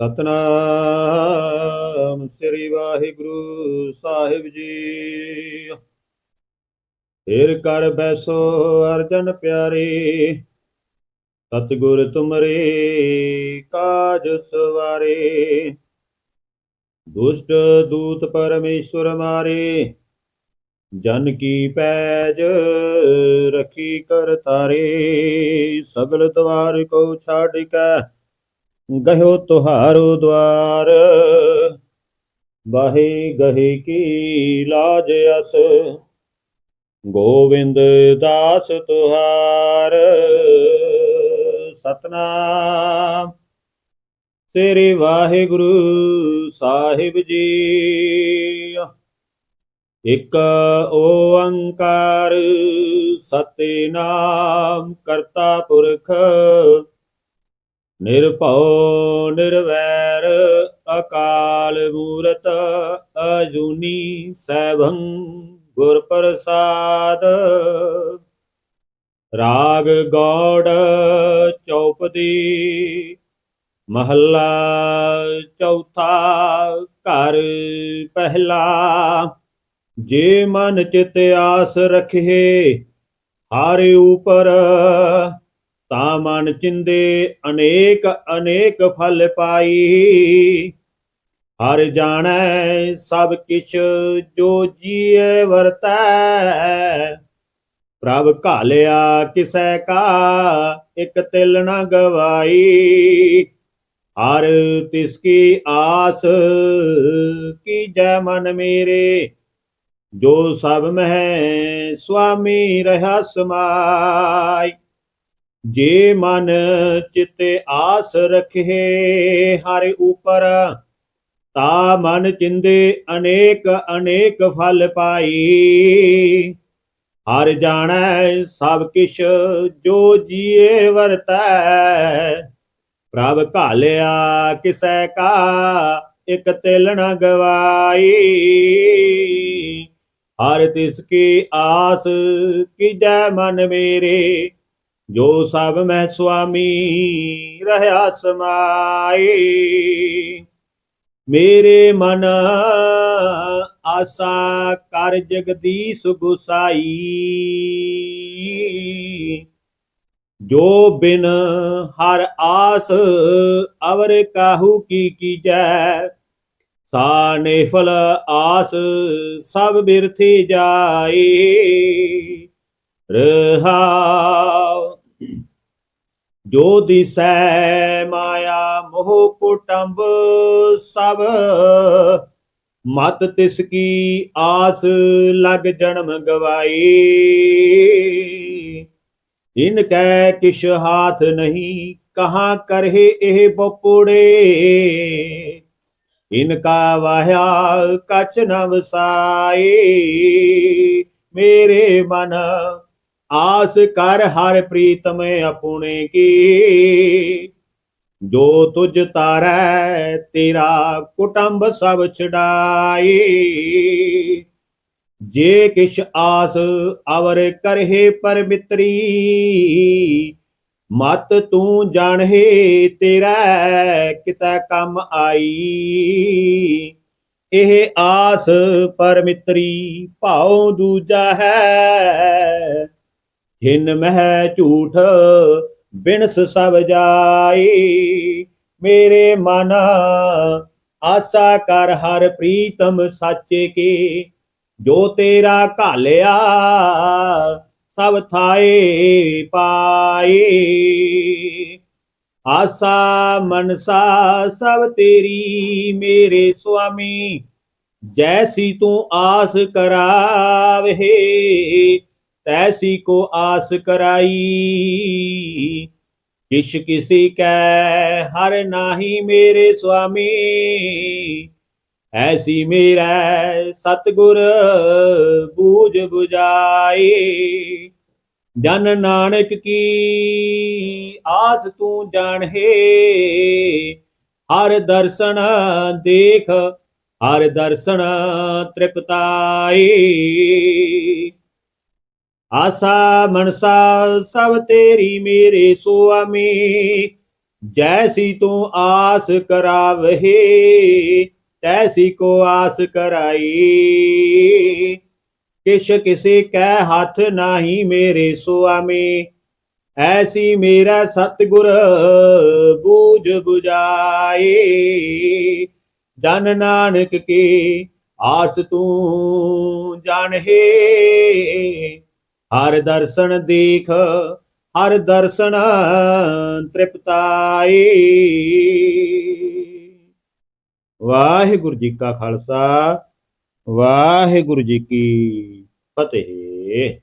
ਸਤਨਾਮ ਸ੍ਰੀ ਵਾਹਿਗੁਰੂ ਸਾਹਿਬ ਜੀ। ਏਰ ਕਰ ਬੈਸੋ ਅਰਜਨ ਪਿਆਰੇ, ਸਤਿਗੁਰ ਤੁਮਰੇ ਕਾਜ ਸਵਾਰੇ। ਦੁਸ਼ਟ ਦੂਤ ਪਰਮੇਸ਼ਵਰ ਮਾਰੇ, ਜਨ ਕੀ ਪੈਜ ਰਖੀ ਕਰ ਤਾਰੇ। ਸਗਲ ਦਵਾਰ ਕੋ ਛਾੜ ਕੇ ਗਹਿਓ ਤੁਹਾਰੋ ਦਵਾਰ। ਬਾਹੇ ਗਹੇ ਕੀ ਲਾਜ ਅਸ। ਗੋਬਿੰਦ ਦਾਸ ਤੁਹਾਰ। ਸਤਨਾਮ। ਤੇਰੇ ਵਾਹਿਗੁਰੂ ਸਾਹਿਬ ਜੀ। ਇਕ ਓੰਕਾਰ ਸਤਿਨਾਮ ਕਰਤਾ ਪੁਰਖ। ਨਿਰਭਉ, ਨਿਰਵੈਰ, ਅਕਾਲ ਮੂਰਤ, ਅਜੂਨੀ ਸੈਭੰ ਗੁਰ ਪ੍ਰਸਾਦ ਰਾਗ ਗੌੜ ਚੌਪਦੀ, ਮਹੱਲਾ ਚੌਥਾ ਘਰ ਪਹਿਲਾ। ਜੇ ਮਨ ਚਿਤ ਆਸ ਰਖੇ, ਹਾਰੇ ਉਪਰ ਤਾਂ ਮਨ ਚਿੰਦੇ ਅਨੇਕ ਅਨੇਕ ਫਲ ਪਾਈ। ਹਰ ਜਾਣੈ ਸਭ ਕਿਛ ਜੋ ਜੀਏ ਵਰਤੈ। ਪ੍ਰਭ ਘਾਲਿਆ ਕਿਸੈ ਕਾ, ਇਕ ਤਿਲ ਨ ਗਵਾਈ। ਹਰ ਤਿਸ ਕੀ ਆਸ ਕੀਜੈ ਮਨ ਮੇਰੇ। ਜੋ ਸਭ ਮਹਿ ਸੁਆਮੀ ਰਹਾ ਸਮਾਈ। ਜੇ ਮਨ ਚਿਤ ਆਸ ਰਖੇ ਹਰ ਉਪਰ, ਤਾ ਮਨ ਚਿੰਦੇ ਅਨੇਕ ਅਨੇਕ ਫਲ ਪਾਈ। ਹਰ ਜਾਣੈ ਸਭ ਕਿਛ ਜੋ ਜੀਏ ਵਰਤੈ। ਪ੍ਰਭ ਘਾਲਿਆ ਕਿਸੈ ਕਾ, ਇਕ ਤਿਲ ਨ ਗਵਾਈ। ਹਰ ਤਿਸ ਕੀ ਆਸ, ਕੀਜੈ ਮਨ ਮੇਰੇ ਜੋ ਸਭ ਮੈਂ ਸੁਆਮੀ ਰਹਾ ਸਮਾਈ, ਮੇਰੇ ਮਨ ਆਸਾ ਕਰ ਜਗਦੀਸ਼ ਗੁਸਾਈ। ਜੋ ਬਿਨ ਹਰ ਆਸ ਅਵਰ ਕਾਹੂ ਕੀ ਕੀਜੈ ਸਾਨੇ ਫਲ ਆਸ ਸਭ ਬਿਰਥੀ ਜਾਏ ਰਹਾਉ ਜੋ ਦਿਸੈ ਮਾਇਆ ਮੋਹ ਕੁਟੰਬ ਸਭ, ਮਤ ਤਿਸ ਕੀ ਆਸ ਲਗ ਜਨਮ ਗਵਾਈ। ਇਨ ਕੈ ਕਿਛ ਹਾਥ ਨਹੀਂ, ਕਹਾ ਕਰਹਿ ਇਹ ਬਪੋੜੇ। ਇਨ ਕਾ ਵਾਹਿਆ, ਕਛ ਨ ਮੇਰੇ ਮਨ ਆਸ ਕਰ ਹਰ ਪ੍ਰੀਤਮ ਆਪਣੇ ਕੀ। ਜੋ ਤੁਝ ਤਾਰੈ, ਤੇਰਾ ਕੁਟੰਬ ਸਭ ਛਡਾਈ। ਜੇ ਕਿਛ ਆਸ ਅਵਰ ਕਰਹਿ ਪਰ ਮਿਤਰੀ ਮਤ ਤੂੰ ਜਾਣਹਿ ਤੇਰਾ ਕਿਤੈ ਕੰਮ ਆਈ। ਇਹ ਆਸ ਪਰਮਿਤਰੀ ਭਾਉ ਦੂਜਾ ਹੈ। ਹਿਨ ਮਹਿ ਝੂਠ, ਬਿਨਸ ਸਭ ਜਾਈ। ਮੇਰੇ ਮਨ, ਆਸਾ ਕਰ ਹਰ ਪ੍ਰੀਤਮ ਸਾਚੇ ਕੀ। ਜੋ ਤੇਰਾ ਘਾਲਿਆ, ਸਭ ਥਾਏ ਪਾਏ ਆਸਾ ਮਨਸਾ, ਸਭ ਤੇਰੀ ਮੇਰੇ ਸੁਆਮੀ। ਜੈਸੀ ਤੂੰ ਆਸ ਕਰਾਵੇ ਤੈਸੀ ਕੋ ਆਸ ਕਰਾਈ। ਕਿਛ ਕਿਸੀ ਕੈ, ਹਰ ਨਾਹੀ ਮੇਰੇ ਸੁਆਮੀ। ਐਸੀ ਮੇਰਾ ਸਤਗੁਰ ਬੂਝ 부ਜਾਈ ਜਨ ਨਾਨਕ ਕੀ ਆਸ ਤੂੰ ਜਾਣਹੇ। ਹਰ ਦਰਸ਼ਨ ਦੇਖ, ਹਰ ਦਰਸ਼ਨ ਤ੍ਰਿਪਤਾਈ। ਆਸਾ ਮਨਸਾ, ਸਭ ਤੇਰੀ ਮੇਰੇ ਸੁਆਮੀ। ਜੈਸੀ ਤੂੰ ਆਸ ਕਰਾਵਹੇ ਤੈਸੀ ਕੋ ਆਸ ਕਰਾਈ। ਕਿਛ ਕਿਸੇ ਕੈ ਹੱਥ ਨਾਹੀ ਮੇਰੇ ਸੁਆਮੀ, ਐਸੀ ਮੇਰਾ ਸਤਿਗੁਰ ਬੂਝ 부ਜਾਏ ਜਨ ਨਾਨਕ ਕੀ ਆਸ ਤੂੰ ਜਾਣਹੇ ਹਰ ਦਰਸ਼ਨ ਦੇਖ ਹਰ ਦਰਸ਼ਨ ਤ੍ਰਿਪਤਾਈ। ਵਾਹਿਗੁਰੂ ਜੀ ਕਾ ਖਾਲਸਾ ਵਾਹਿਗੁਰੂ ਜੀ ਕੀ ਫਤਿਹ।